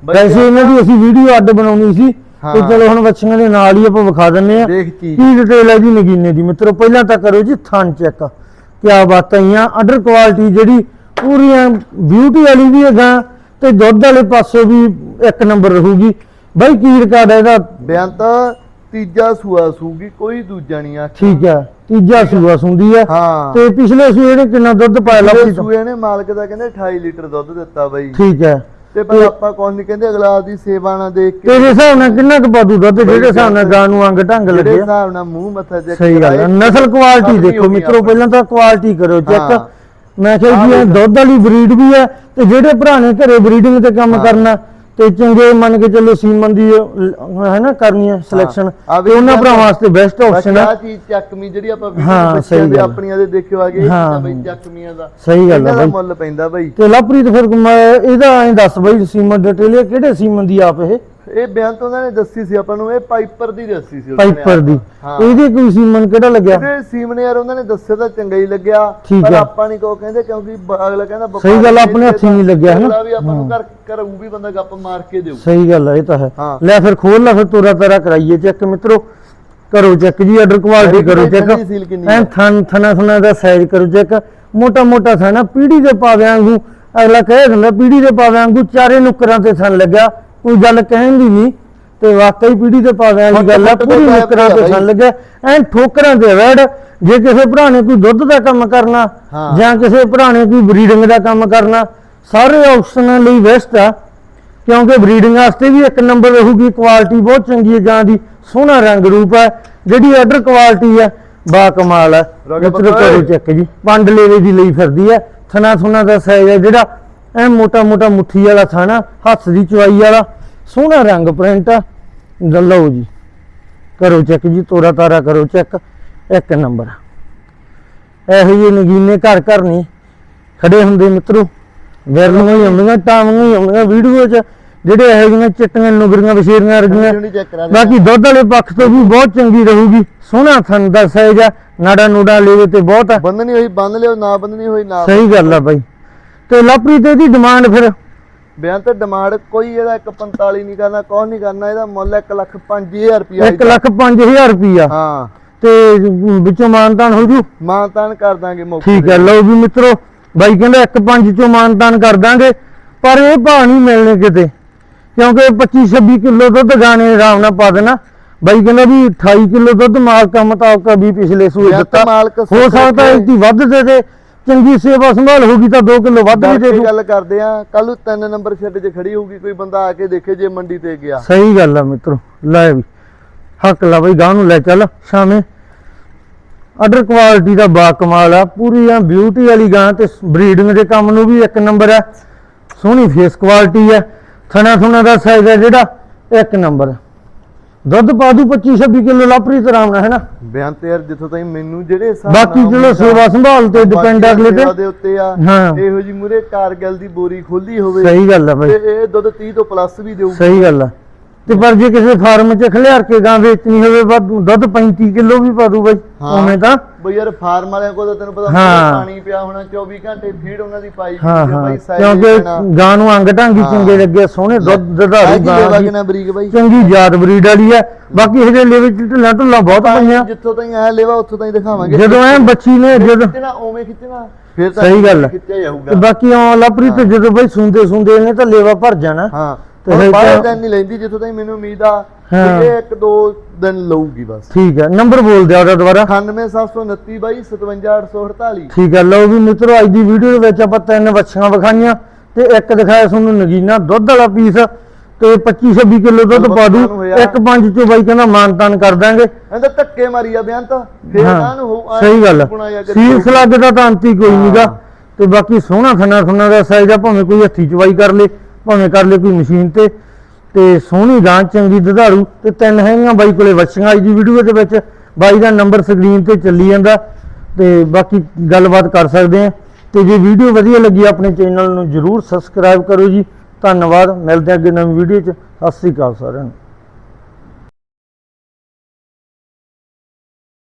Speaker 1: ਵੈਸੇ ਇਹਨਾਂ ਦੀ ਅਸੀਂ ਵੀਡੀਓ ਅੱਡ ਬਣਾਉਣੀ ਸੀ। ਤੇ ਚਲੋ ਹੁਣ ਬੱਚੀਆਂ ਦੇ ਨਾਲ ਹੀ ਆਪਾਂ ਵਿਖਾ ਦਿੰਨੇ ਆ ਕੀ ਡਿਟੇਲ ਹੈ ਜੀ ਨਗੀਨੇ ਦੀ? ਮਿੱਤਰੋ ਪਹਿਲਾਂ ਤਾਂ ਕਰੋ ਜੀ ਥਣ ਚੈੱਕ ਕਿਆ ਬਾਤਾਂ ਆ ਅਡਰ ਕੁਆਲਿਟੀ ਜਿਹੜੀ ਪੂਰੀਆਂ ਬਿਊਟੀ ਵਾਲੀ ਵੀ ਹੈਗਾ ਤੇ ਦੁੱਧ ਵਾਲੇ ਪਾਸੇ ਵੀ ਇੱਕ ਨੰਬਰ ਰਹੂਗੀ। ਬਾਈ ਕੀ ਰਿਕਾਰਡ ਹੈ ਇਹਦਾ?
Speaker 2: ਬੇਅੰਤ ਤੀਜਾ ਸੂਆ ਸੂਗੀ ਕੋਈ ਦੂਜਾ ਨਹੀਂ ਆ
Speaker 1: ਠੀਕ ਹੈ ਤੀਜਾ ਸੂਆ ਸੁੰਦੀ ਹਾਂ। ਤੇ ਪਿਛਲੇ ਸੂਏ ਨੇ ਕਿੰਨਾ ਦੁੱਧ ਪਾਇਆ ਲੱਭੀ
Speaker 2: ਸੂਏ ਨੇ ਮਾਲਕ ਦਾ ਕਹਿੰਦੇ 28 ਲੀਟਰ ਦੁੱਧ ਦਿੱਤਾ ਬਾਈ।
Speaker 1: ਠੀਕ ਹੈ।
Speaker 2: ਤੇ ਪਰ ਆਪਾਂ ਕੌਣ ਨਹੀਂ ਕਹਿੰਦੇ ਅਗਲਾ ਦੀ ਸੇਵਾ ਨਾ ਦੇਖ ਕੇ
Speaker 1: ਤੇਰੇ ਹਿਸਾਬ ਨਾਲ ਕਿੰਨਾ ਕੁ ਪਾਦੂ ਦੁੱਧ ਜਿਹੜੇ ਹਿਸਾਬ ਨਾਲ ਗਾਂ ਨੂੰ ਅੰਗ ਢੰਗ
Speaker 2: ਜਿਹੜੇ
Speaker 1: ਲੱਗੇ ਆ?
Speaker 2: ਹਿਸਾਬ ਨਾਲ ਮੂੰਹ ਮੱਥਾ ਚੈੱਕ
Speaker 1: ਸਹੀ ਗੱਲ ਨਸਲ ਕੁਆਲਿਟੀ ਦੇਖੋ ਮਿੱਤਰੋ ਪਹਿਲਾਂ ਤਾਂ ਕੁਆਲਿਟੀ ਕਰੋ ਚੈੱਕ। ਮੈਂ ਕਿਹਾ ਜੀ ਇਹ ਦੁੱਧ ਵਾਲੀ ਬਰੀਡ ਵੀ ਹੈ ਤੇ ਜਿਹੜੇ ਭਰਾ ਨੇ ਘਰੇ ਬਰੀਡਿੰਗ ਤੇ ਕੰਮ ਕਰਨਾ ਤੇ ਚੰਗੇ ਮੰਨ ਕੇ ਚੱਲੋ ਸੀਮਨ ਦੀ ਅਹ, ਹੈ ਨਾ ਕਰਨੀ ਹੈ ਸਿਲੈਕਸ਼ਨ
Speaker 2: ਆ ਵੀ
Speaker 1: ਤੇ ਉਹਨਾਂ ਭਰਾਵਾਂ ਵਾਸਤੇ ਬੈਸਟ ਆਪਸ਼ਨ ਹੈ।
Speaker 2: ਆ ਚੀਜ਼ ਚੱਕਮੀ ਜਿਹੜੀ ਆਪਾਂ
Speaker 1: ਹਾਂ,
Speaker 2: ਵੀਡੀਓ
Speaker 1: ਸਹੀ
Speaker 2: ਬੱਚਿਆਂ ਦੇ
Speaker 1: ਗੱਲ।
Speaker 2: ਆਪਣੀਆਂ ਦੇ ਦੇਖਿਓ ਆਗੇ
Speaker 1: ਹਾਂ।
Speaker 2: ਬਈ ਚੱਕਮੀਆਂ ਦਾ।
Speaker 1: ਸਹੀ ਗੱਲ
Speaker 2: ਇਹਨਾਂ
Speaker 1: ਹੈ
Speaker 2: ਦਾ
Speaker 1: ਬਾਈ।
Speaker 2: ਮੁੱਲ ਪੈਂਦਾ ਬਾਈ।
Speaker 1: ਤੇ ਲਵਪ੍ਰੀਤ ਫਿਰ ਮੈਂ ਇਹਦਾ ਐਂ ਦੱਸ ਬਾਈ ਸੀਮਨ ਡਿਟੇਲ ਇਹ ਕਿਹੜੇ ਸੀਮਨ ਦੀ ਆਪ ਇਹ?
Speaker 2: ਇਹ ਬਿਆਨ ਤਾਂ ਉਹਨਾਂ ਨੇ ਦੱਸੀ ਸੀ ਆਪਾਂ ਨੂੰ ਇਹ ਪਾਈਪਰ ਦੀ ਦੱਸੀ ਸੀ ਉਹਨਾਂ ਨੇ
Speaker 1: ਪਾਈਪਰ ਦੀ।
Speaker 2: ਹਾਂ।
Speaker 1: ਇਹਦੀ ਕੋਈ ਸੀਮਨ ਕਿਹੜਾ ਲੱਗਿਆ?
Speaker 2: ਇਹਦੇ ਸੀਮਨ ਯਾਰ ਉਹਨਾਂ ਨੇ ਦੱਸਿਆ ਤਾਂ ਚੰਗਾ ਹੀ ਲੱਗਿਆ
Speaker 1: ਠੀਕ
Speaker 2: ਪਰ। ਆਪਾਂ ਨਹੀਂ ਕੋ ਕਹਿੰਦੇ ਕਿਉਂਕਿ ਬ- ਅਗਲਾ ਕਹਿੰਦਾ
Speaker 1: ਸਹੀ ਗੱਲ, ਆਪਣੇ ਹੱਥੀਂ ਨਹੀਂ ਲੱਗਿਆ, ਹਨਾ?
Speaker 2: ਅਗਲਾ ਵੀ ਆਪਾਂ ਨੂੰ ਕਰ ਕਰ ਵੀ ਬੰਦਾ ਗੱਪ ਮਾਰ ਕੇ ਦੇਊ।
Speaker 1: ਸਹੀ ਗੱਲ ਹੈ ਇਹ ਤਾਂ ਹੈ।
Speaker 2: ਹਾਂ।
Speaker 1: ਲੈ ਫਿਰ ਖੋਲ ਲੈ ਫਿਰ ਤੋਰਾ ਤਾਰਾ ਕਰਾਈਏ ਚੈੱਕ ਮਿੱਤਰੋ। ਕਰੋ ਚੈੱਕ ਜੀ ਆਰਡਰ ਕੁਆਲਿਟੀ ਕਰੋ
Speaker 2: ਕਿੰਨੀ
Speaker 1: ਚੈੱਕ।
Speaker 2: ਸੀਲ ਕਿੰਨੀ
Speaker 1: ਐ
Speaker 2: ਹੈ?
Speaker 1: ਥਨ ਥਨਾ ਥਨਾ ਦਾ ਸਾਈਜ਼ ਕਰੋ ਚੈੱਕ। ਮੋਟਾ ਮੋਟਾ ਥਾਣਾ ਪੀੜੀ ਦੇ ਪਾਵਿਆਂ ਵਾਂਗੂ। ਅਗਲਾ ਕਹਿ ਦਿੰਦਾ ਪੀੜੀ ਦੇ ਪਾਵਿਆਂ ਵਾਂਗੂ ਚਾਰੇ ਨੁਕਰਾਂ ਤੇ ਥਨ ਲੱਗਿਆ। ਕੋਈ ਗੱਲ ਕਹਿਣ ਦੀ ਨਹੀਂ ਤੇ ਵਾਕਈ ਪੀੜੀ ਦੇ ਪਾਵਿਆਂ ਵਾਲੀ ਗੱਲ ਆ ਪੂਰੀ
Speaker 2: ਦੇ
Speaker 1: ਨੁਕਰਾਂ ਤੇ ਥਨ ਲੱਗਿਆ ਐ ਠੋਕਰਾਂ ਤੇ ਵੜ ਜੇ ਕਿਸੇ ਭਰਾ ਨੇ ਕੋਈ ਦੁੱਧ ਦਾ ਕੰਮ ਕਰਨਾ। ਜਾਂ ਕਿਸੇ ਭਰਾ ਨੇ ਕੋਈ ਬਰੀਡਿੰਗ ਦਾ ਕੰਮ ਕਰਨਾ ਸਾਰੇ ਆਪਸ਼ਨਾਂ ਲਈ ਬੈਸਟ ਆ ਕਿਉਂਕਿ ਬਰੀਡਿੰਗ ਵਾਸਤੇ ਵੀ ਇੱਕ ਨੰਬਰ ਰਹੂਗੀ ਕੁਆਲਿਟੀ ਬਹੁਤ ਚੰਗੀ ਹੈ ਗਾਂ ਦੀ ਸੋਹਣਾ ਰੰਗ ਰੂਪ ਹੈ ਜਿਹੜੀ ਆਰਡਰ ਕੁਆਲਿਟੀ ਹੈ ਬਾ ਕਮਾਲ ਹੈ। ਚੈੱਕ ਜੀ ਪੰਡ ਲੇਵੇ ਦੀ ਲਈ ਫਿਰਦੀ ਹੈ ਥਣਾ ਥੁਣਾ ਦਾ ਸਾਈਜ਼ ਹੈ ਜਿਹੜਾ ਐ ਮੋਟਾ ਮੋਟਾ ਮੁੱਠੀ ਵਾਲਾ ਥਾਣਾ ਹੱਥ ਦੀ ਚਵਾਈ ਵਾਲਾ ਸੋਹਣਾ ਰੰਗ ਪ੍ਰਿੰਟ ਆ। ਲਓ ਜੀ ਕਰੋ ਚੈੱਕ ਜੀ ਤੋਰਾ ਤਾਰਾ ਕਰੋ ਚੈੱਕ ਇੱਕ ਨੰਬਰ ਇਹੋ ਜਿਹੇ ਨਗੀਨੇ ਘਰ ਘਰ ਨਹੀਂ ਖੜੇ ਹੁੰਦੇ ਮਿੱਤਰੋ। ਵਿਰਲੀਆਂ ਹੀ ਆਉਂਦੀਆਂ ਟਾਵੀਆਂ ਹੀ ਆਉਂਦੀਆਂ ਵੀਡੀਓ 'ਚ ਜਿਹੜੇ ਇਹੋ ਜਿਹੀਆਂ ਚਿੱਟੀਆਂ ਨੁਗਰੀਆਂ ਵਸ਼ੀਰੀਆਂ ਰਗੀਆਂ ਬਾਕੀ ਦੁੱਧ ਵਾਲੇ ਪੱਖ ਤੋਂ ਵੀ ਬਹੁਤ ਚੰਗੀ ਰਹੂਗੀ। ਸੋਹਣਾ ਥਣ ਦਾ ਸਾਈਜ਼ ਆ ਨਾੜਾ ਨੂੜਾ ਲੈਵੇ ਤੇ ਬਹੁਤ ਆ।
Speaker 2: ਬੰਦਨੀ ਹੋਈ ਬੰਦ ਲਿਓ ਨਾ ਬੰਦਨੀ ਹੋਈ ਨਾ
Speaker 1: ਸਹੀ ਗੱਲ ਆ ਬਾਈ। ਤੇ ਲਵਪ੍ਰੀਤ ਇਹਦੀ ਡਿਮਾਂਡ ਫਿਰ?
Speaker 2: ਬਿਆਨ ਤੇ ਡਿਮਾਂਡ ਕੋਈ ਇਹਦਾ 145 ਨਹੀਂ ਕਰਨਾ ਕੌਣ ਨਹੀਂ ਕਰਨਾ ਇਹਦਾ ਮੁੱਲ 1 ਲੱਖ 5000 ਰੁਪਿਆ
Speaker 1: 1 ਲੱਖ 5000 ਰੁਪਈਆ।
Speaker 2: ਹਾਂ।
Speaker 1: ਤੇ ਵਿੱਚੋਂ ਮਾਨਤਾਨ ਹੋ ਜੂ?
Speaker 2: ਮਾਨਤਾਨ ਕਰ ਦਾਂਗੇ ਮੌਕੇ
Speaker 1: ਠੀਕ ਹੈ ਲਓ ਵੀ ਮਿੱਤਰੋ ਬਾਈ ਕਹਿੰਦਾ 1 5 ਚੋਂ ਮਾਨਤਾਨ ਕਰ ਦਾਂਗੇ ਪਰ ਇਹ ਭਾਅ ਨਹੀਂ ਮਿਲਣੇ ਕਿਤੇ। ਕਿਉਂਕਿ 25 26 ਕਿਲੋ ਦੁੱਧ ਗਾਣੇ ਆਰਾਮ ਨਾਲ ਪਾ ਦੇਣਾ। ਬਾਈ ਕਹਿੰਦਾ ਵੀ 28 ਕਿਲੋ ਦੁੱਧ ਮਾਲਕਾਂ ਮੁਤਾਬਕ ਵੀ ਪਿਛਲੇ ਸੂਏ ਦਿੱਤਾ। ਹੋ ਸਕਦਾ। ਇਸ ਦੀ ਵੱਧ ਦੇ ਦੇ। ਚੰਗੀ ਸੇਵਾ ਸੰਭਾਲ ਹੋਗੀ ਤਾਂ 2 ਕਿਲੋ ਵੱਧ ਵੀ ਦੇ ਦੂ
Speaker 2: ਗੱਲ ਕਰਦੇ ਆ? ਕੱਲ ਨੂੰ ਤਿੰਨ ਨੰਬਰ ਸ਼ੈੱਡ 'ਚ ਖੜੀ ਹੋਊਗੀ ਕੋਈ ਬੰਦਾ ਆ ਕੇ ਦੇਖੇ ਜੇ ਮੰਡੀ ਤੇ ਗਿਆ।
Speaker 1: ਸਹੀ ਗੱਲ ਆ ਮਿੱਤਰੋ ਲੈ ਵੀ ਹੱਕ ਲਾ ਬਈ ਗਾਂ ਨੂੰ ਲੈ ਚੱਲ ਸ਼ਾਮੇ। ਆਰਡਰ ਕੁਆਲਿਟੀ ਦਾ ਬਾ ਕਮਾਲ ਆ ਪੂਰੀ ਆ ਬਿਊਟੀ ਵਾਲੀ ਗਾਂ ਤੇ ਬਰੀਡਿੰਗ ਦੇ ਕੰਮ ਨੂੰ ਵੀ ਇੱਕ ਨੰਬਰ ਆ। ਸੋਹਣੀ ਫੇਸ ਕੁਆਲਿਟੀ ਆ ਥਣਾ ਥੁਣਾ ਦਾ ਸਾਈਜ਼ ਹੈ ਜਿਹੜਾ ਇੱਕ ਨੰਬਰ ਦੁੱਧ ਪਾ ਦੂ 25 26 ਕਿਲੋ ਲਾਪਰੀ ਆਰਾਮ ਨਾਲ ਹੈ ਨਾ?
Speaker 2: ਬਿਆਨ ਤੇ ਯਾਰ ਜਿੱਥੋਂ ਤਾਈਂ ਮੈਨੂੰ ਜਿਹੜੇ ਹਿਸਾਬ
Speaker 1: ਬਾਕੀ
Speaker 2: ਨਾਲ ਆ,
Speaker 1: ਸੇਵਾ ਸੰਭਾਲ ਤੇ ਡਿਪੈਂਡ
Speaker 2: ਬਾਕੀ
Speaker 1: ਅਗਲੇ
Speaker 2: ਸੇਵਾ
Speaker 1: ਤੇ।
Speaker 2: ਦੇ ਉੱਤੇ ਆ
Speaker 1: ਹਾਂ।
Speaker 2: ਇਹੋ ਜੀ ਮੂਰੇ ਕਾਰਗਿਲ ਦੀ ਬੋਰੀ ਖੋਲੀ ਹੋਵੇ
Speaker 1: ਸਹੀ ਗੱਲ ਆ
Speaker 2: ਤੇ
Speaker 1: ਬਾਈ
Speaker 2: ਇਹ ਦੁੱਧ 30 ਤੋਂ ਪਲੱਸ ਵੀ ਦੇਊ
Speaker 1: ਸਹੀ ਗੱਲ ਆ। ਤੇ ਪਰ ਜੇ ਕਿਸੇ ਫਾਰਮ 'ਚ ਖਲਿਆਰ ਕੇ ਗਾਂ ਵੇਚਣੀ ਹੋਵੇ ਵੱਧ ਦੁੱਧ 35 ਕਿਲੋ ਵੀ ਪਾ ਦੂ ਬਾਈ
Speaker 2: ਹਾਂ।
Speaker 1: ਉਵੇਂ ਤਾਂ।
Speaker 2: ਬਈ ਯਾਰ ਫਾਰਮ ਵਾਲਿਆਂ ਕੋਲ ਤਾਂ ਤੈਨੂੰ ਪਤਾ
Speaker 1: ਹਾਂ।
Speaker 2: ਪਾਣੀ ਪਿਆ ਹੋਣਾ 24 ਘੰਟੇ ਫੀਡ ਉਹਨਾਂ ਦੀ ਪਾਈ
Speaker 1: ਹਾਂ
Speaker 2: ਹੁੰਦੀ ਆ
Speaker 1: ਹਾਂ।
Speaker 2: ਬਾਈ
Speaker 1: ਕਿਉਂਕਿ। ਗਾਂ ਨੂੰ ਅੰਗ ਢੰਗੀ। ਚੰਗੇ ਲੱਗੇ ਸੋਹਣੇ ਦੁੱਧ ਦੁਧਾਰੂ ਗਾਂ ਦੀ।
Speaker 2: ਕਿੰਨਾ ਬਰੀਕ ਬਾਈ।
Speaker 1: ਚੰਗੀ ਜਾਤ ਬਰੀਡ ਵਾਲੀ ਆ। ਬਾਕੀ ਇਹਦੇ ਲੇਵੇ ਚ ਢਿੱਲਾਂ ਢੁੱਲਾਂ ਬਹੁਤ ਪਈਆਂ।
Speaker 2: ਜਿੱਥੋਂ ਤਾਈਂ ਆਇਆ ਲੈਵਾ ਉੱਥੋਂ ਤਾਈਂ ਦਿਖਾਵਾਂਗੇ।
Speaker 1: ਜਦੋਂ ਐ ਬੱਚੀ ਨੇ ਜਦੋਂ
Speaker 2: ਖਿੱਚਣਾ ਉਵੇਂ ਖਿੱਚਣਾ ਫਿਰ ਤਾਂ
Speaker 1: ਸਹੀ ਗੱਲ ਆ।
Speaker 2: ਖਿੱਚਿਆ
Speaker 1: ਤੇ
Speaker 2: ਜਾਊਗਾ।
Speaker 1: ਬਾਕੀ ਆਉਂ ਲਪਰੀ ਤੇ ਜਦੋਂ ਬਈ ਸੁੰਦੇ ਸੁੰਦੇ ਇਹਨੇ ਤਾਂ ਲੇਵਾ ਭਰ ਜਾਣਾ।
Speaker 2: ਹਾਂ।
Speaker 1: ਤੇ ਫਿਰ
Speaker 2: ਬਾਹਰ ਦਿਨ ਨਹੀਂ ਲੈਂਦੀ ਜਿੱਥੋਂ ਤਾਈਂ ਮੈਨੂੰ ਉਮੀਦ ਆ
Speaker 1: ਹਾਂ।
Speaker 2: ਕਿ ਇਹ ਇੱਕ ਦੋ ਦਿਨ ਲਊਗੀ ਬਸ।
Speaker 1: ਠੀਕ ਹੈ ਨੰਬਰ ਬੋਲ ਦਿਆ ਉਹਦਾ ਦੁਬਾਰਾ।
Speaker 2: 98729 ਬਾਈ 57848
Speaker 1: ਠੀਕ ਹੈ ਲਓ ਵੀ ਮਿੱਤਰੋ ਅੱਜ ਦੀ ਵੀਡੀਓ ਦੇ ਵਿੱਚ ਆਪਾਂ ਤਿੰਨ ਵੱਛੀਆਂ ਵਿਖਾਈਆਂ ਤੇ ਇੱਕ ਦਿਖਾਇਆ ਤੁਹਾਨੂੰ ਨਗੀਨਾ ਦੁੱਧ ਵਾਲਾ ਪੀਸ ਤੇ 25 26 ਕਿਲੋ ਦੁੱਧ ਪਾ ਦੂ। ਇੱਕ ਪੰਜ ਚੋਂ ਬਾਈ ਕਹਿੰਦਾ ਮਾਨਤਾਨ ਕਰ ਦਾਂਗੇ
Speaker 2: ਇਹਦਾ ਧੱਕੇ ਮਾਰੀ ਆ ਬਿਆਨ ਤਾਂ। ਫੇਰ
Speaker 1: ਹਾਂ,
Speaker 2: ਨਾ ਨੂੰ ਹੋਊ ਐਂ
Speaker 1: ਸਹੀ ਗੱਲ
Speaker 2: ਗੁਣਾ ਜਾਂ ਕਰੀ
Speaker 1: ਸੀਲ ਸਲੱਗ ਦਾ ਤਾਂ ਅੰਤੀ ਕੋਈ ਨਹੀਂਗਾ ਤੇ ਬਾਕੀ ਸੋਹਣਾ ਥਣਾ ਥਣਾ ਦਾ ਸਾਈਜ਼ ਆ ਭਾਵੇਂ ਕੋਈ ਹੱਥੀ ਚਵਾਈ ਕਰ ਲੇ। ਭਾਵੇਂ ਕਰ ਲੇ ਕੋਈ ਮਸ਼ੀਨ ਤੇ ਤੇ ਸੋਹਣੀ ਗਾਂ ਚੰਗੀ ਦੁਧਾਰੂ ਤੇ ਤਿੰਨ ਹੈਗੀਆਂ ਬਾਈ ਕੋਲੇ ਵੱਛੀਆਂ ਅੱਜ ਦੀ ਵੀਡੀਓ ਦੇ ਵਿੱਚ, ਬਾਈ ਦਾ ਨੰਬਰ ਸਕਰੀਨ ਤੇ ਚੱਲੀ ਜਾਂਦਾ, ਤੇ ਬਾਕੀ ਗੱਲਬਾਤ ਕਰ ਸਕਦੇ ਆ ਤੇ ਜੇ ਵੀਡੀਓ ਵਧੀਆ ਲੱਗੀ, ਆਪਣੇ ਚੈਨਲ ਨੂੰ ਜਰੂਰ ਸਬਸਕ੍ਰਾਈਬ ਕਰੋ ਜੀ। ਧੰਨਵਾਦ, ਮਿਲਦੇ ਹਾਂ ਅੱਗੇ ਨਵੀਂ ਵੀਡੀਓ 'ਚ। ਸਤਿ ਸ੍ਰੀ ਅਕਾਲ ਸਾਰਿਆਂ ਨੂੰ।